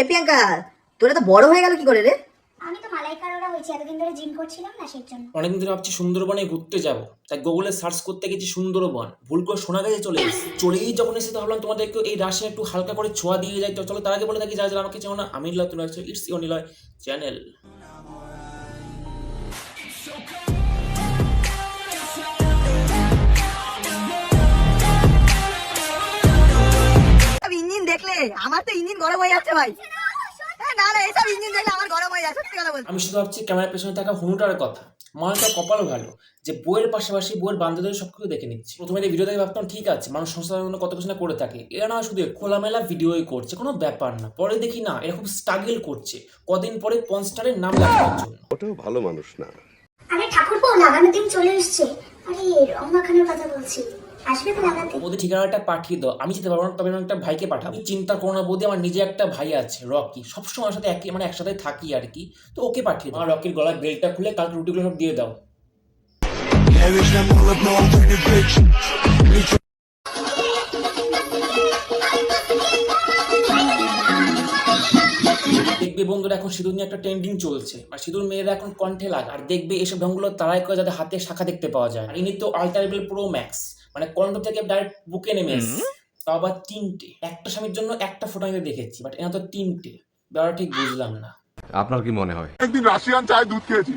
এ প্রিয়াঙ্কা তোরা তো বড় হয়ে গেল কি করে রে? আমি তো মালাইকারোরা হয়েছি এতদিন ধরে জিম করছিলাম না সেই জন্য। অনেকদিন ধরে ভাবছি সুন্দরবনে ঘুরতে যাব তাই গুগলে সার্চ করতে গেছি সুন্দরবন। ভুল করে শোনা গেছে চলে এসেছি। চলেই যখন এসে ভাবলাম তোমাদেরকে এই রাশে একটু হালকা করে ছোঁয়া দিয়ে যাই। তো চলো তার আগে বলে থাকি যারা যারা আমাকে চেনো না আমি নিলয় তুমি আছো ইটস ইউ নিলয় চ্যানেল। আমার তো ইঞ্জিন গরম হয়ে যাচ্ছে ভাই। না না এসব ইঞ্জিন দেখলে আমার গরম হয়ে যায় সত্যি কথা বলছি। আমি শুধু ভাবছি ক্যামেরার পেছনে থাকা হুনুটার কথা। মালটা কপাল ভালো। যে বইয়ের পাশাপাশি বইয়ের বান্ধবদের সব কিছু দেখে নিচ্ছে। প্রথমে এই ভিডিও দেখে ভাবতাম ঠিক আছে মানুষ জন্য কত কিছু না করে থাকে। এরা না শুধু খোলামেলা ভিডিওই করছে কোনো ব্যাপার না। পরে দেখি না এরকম স্ট্রাগল করছে। কদিন পরে পনস্টারের নাম লেখার জন্য। ওটাও ভালো মানুষ না। আরে ঠাকুরপো লাগানোর দিন চলে এসছে। আরে রং মাখানোর কথা বলছি। আসবে তো লাগাতে বৌদি ঠিকানাটা পাঠিয়ে দাও। আমি যেতে পারব না, তবে আমি একটা ভাইকে পাঠাবো। চিন্তা করো না বৌদি, আমার নিজে একটা ভাই আছে, রকি। সবসময় আমার সাথে একই মানে একসাথে থাকি আর কি। তো ওকে পাঠিয়ে দাও। রকির গলার বেলটা খুলে কালকে রুটিগুলো সব দিয়ে দাও। দেখবে বন্ধুরা, এখন সিঁদুর নিয়ে একটা ট্রেন্ডিং চলছে। আর সিঁদুর মেয়েরা এখন কণ্ঠে লাগে। আর দেখবে এসব ঢঙ্গগুলো তারাই করে যাদের হাতে শাখা দেখতে পাওয়া যায়। আর ইনি তো আল্টারেবল প্রো ম্যাক্স মানে কণ্ঠ থেকে ডাইরেক্ট বুকে নেমে এসছে। তাও আবার তিনটে। একটা স্বামীর জন্য একটা ফটো আমি দেখেছি বাট এনা তো তিনটে। ব্যাপারটা ঠিক বুঝলাম না। আপনার কি মনে হয়? একদিন রাশিয়ান চায়ের দুধ খেয়েছি।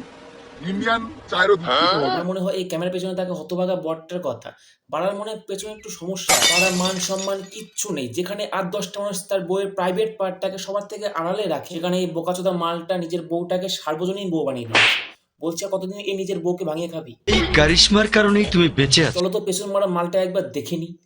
ইন্ডিয়ান চায়েরও দুধ আমার মনে হয় এই ক্যামেরার পেছনে থাকে হতভাগা বটটার কথা। বাড়ার মনে পেছনে একটু সমস্যা। বাড়ার মান সম্মান কিচ্ছু নেই। যেখানে আট দশটা মানুষ তার বইয়ের প্রাইভেট পার্টটাকে সবার থেকে আড়ালে রাখে সেখানে এই বোকাচোদা মালটা নিজের বউটাকে সার্বজনীন বউ বানিয়ে দিয়েছে। বলছে আর কতদিন এই নিজের বউকে ভাঙিয়ে খাবি? এই কারিশমার কারণেই তুমি বেঁচে আছো। চলো তো পেছন মারা মালটা একবার দেখে নি।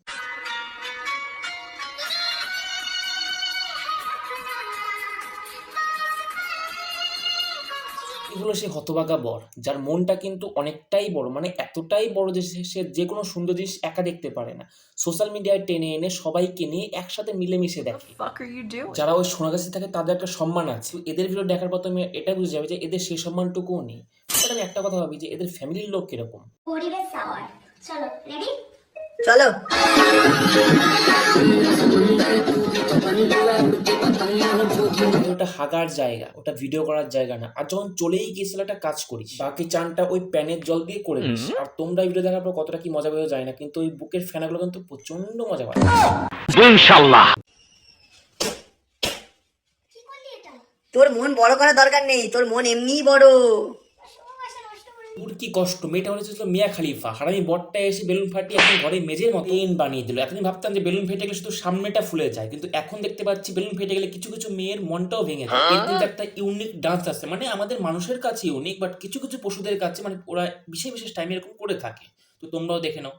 এই হলো সেই হতবাগা বর যার মনটা কিন্তু অনেকটাই বড় মানে এতটাই বড় যে সে- সে যে কোনো সুন্দর জিনিস একা দেখতে পারে না। সোশ্যাল মিডিয়ায় টেনে এনে সবাইকে নিয়ে একসাথে মিলেমিশে দেখে? যারা ওই সোনাগাছি থাকে তাদের একটা সম্মান আছে। এদের ভিডিও দেখার পর তুমি এটা বুঝে যাবে যে এদের সেই সম্মানটুকুও নেই। আমি একটা কথা ভাবি যে এদের ফ্যামিলির লোক কীরকম? পরিবেশ চলো রেডি চলো। ওটা হাগার জায়গা ওটা ভিডিও করার জায়গা না। আর যখন চলেই গেছিল একটা কাজ করিস বাকি চানটা ওই প্যানের জল দিয়ে করে দিস আর তোমরা ভিডিও দেখার পর কতটা কি মজা পাবে যায় না কিন্তু ওই বুকের ফ্যানাগুলো কিন্তু প্রচণ্ড মজা কি তোর মন বড় করার দরকার নেই তোর মন এমনিই বড় ভালোবাসা নষ্ট করে ওর কি কষ্ট? মেয়েটা হয়েছিল মিয়া খালিফা। হারামি বটটা এসে বেলুন ফাটিয়ে এখন ঘরে মেজের মতো এন বানিয়ে দিল। এতদিন ভাবতাম যে বেলুন ফেটে গেলে শুধু সামনেটা ফুলে যায় কিন্তু এখন দেখতে পাচ্ছি বেলুন ফেটে গেলে কিছু কিছু মেয়ের মনটাও ভেঙে যায়। এর কিন্তু একটা ইউনিক ডান্স আছে। মানে আমাদের মানুষের কাছে ইউনিক বাট কিছু কিছু পশুদের কাছে মানে ওরা বিশেষ বিশেষ টাইমে এরকম করে থাকে। তো তোমরাও দেখে নাও।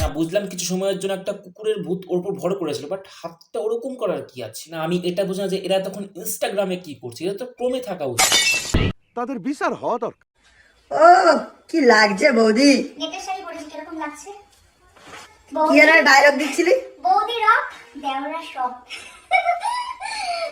না বুঝলাম কিছু সময়ের জন্য একটা কুকুরের ভূত ওর উপর ভর করেছিল বাট হাতটা ওরকম করার কি আছে? না আমি এটা বুঝলাম যে এরা তখন ইনস্টাগ্রামে কি করছে? এটা তো ক্রমে থাকা উচিত। তাদের বিচার হওয়া দরকার। ও কি লাগছে বৌদি? নেটের শাড়ি পরেছি কীরকম লাগছে? কি বৌদি যেন ডায়লগ দিচ্ছিলি? বৌদি রক দেওরা শক।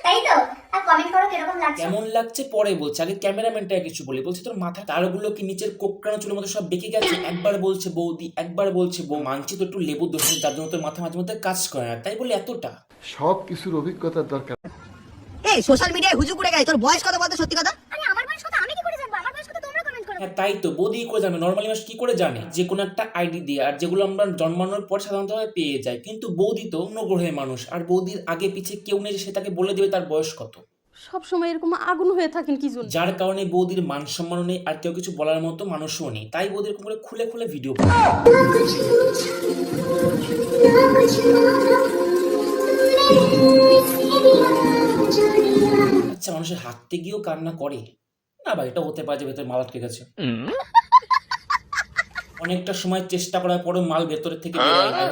তাই তো? আর কমেন্ট করো কীরকম লাগছে? কেমন লাগছে পরে বলছে আগে ক্যামেরাম্যানটা কিছু বলে। বলছে তোর মাথা তারগুলো কি নিচের কোকড়ানো চুলের মতো সব বেঁকে গেছে? একবার বলছে বৌদি একবার বলছে বউ মানছি তো একটু লেবু দোষ যার জন্য তোর মাথা মাঝে মধ্যে কাজ করে না। তাই বলে এতটা। সব কিছুর অভিজ্ঞতার দরকার। এই সোশ্যাল মিডিয়ায় হুজু করে গেছে তোর বয়স কত বলতো সত্যি কথা আরে আমার বয়স কত আমি কি করে জানব আমার বয়স কত তোমরা কমেন্ট করো হ্যাঁ তাই তো। বৌদি করে জানে নর্মালি মানুষ কি করে জানে? যে কোনো একটা আইডি দিয়ে। আর যেগুলো আমরা জন্মানোর পর সাধারণত পেয়ে যাই। কিন্তু বৌদি তো অন্য গ্রহের মানুষ। আর বৌদির আগে পিছে কেউ নেই সে তাকে বলে দেবে তার বয়স কত। সব সময় এরকম আগুন হয়ে থাকেন কি জন্য? যার কারণে বৌদির মান সম্মানও নেই আর কেউ কিছু বলার মতো মানুষও নেই। তাই বৌদি এরকম করে খুলে খুলে ভিডিও করে আচ্ছা মানুষের হাঁটতে গিয়েও কান্না করে। ভাই এটা হতে পারে যে ভেতরে মাল আটকে গেছে। অনেকটা সময় চেষ্টা করার পরেও মাল ভেতরের থেকে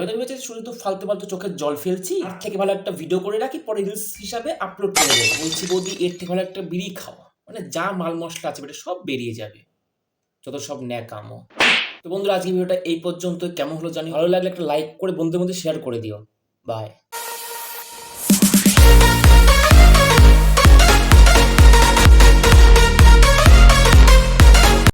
ভেতরে শুধু ফালতু ফালতু চোখের জল ফেলছি। আর থেকে ভালো একটা ভিডিও করে রাখি পরে রিলস হিসাবে আপলোড করে দেবো। বলছি বৌদি এর থেকে ভালো একটা বিড়ি খাওয়া মানে যা মাল মশলা আছে এটা সব বেরিয়ে যাবে। যত সব ন্যাকামো। তো বন্ধুরা আজকে ভিডিওটা এই পর্যন্ত কেমন হলো জানি? ভালো লাগলে একটা লাইক করে বন্ধুদের মধ্যে শেয়ার করে দিও। বাই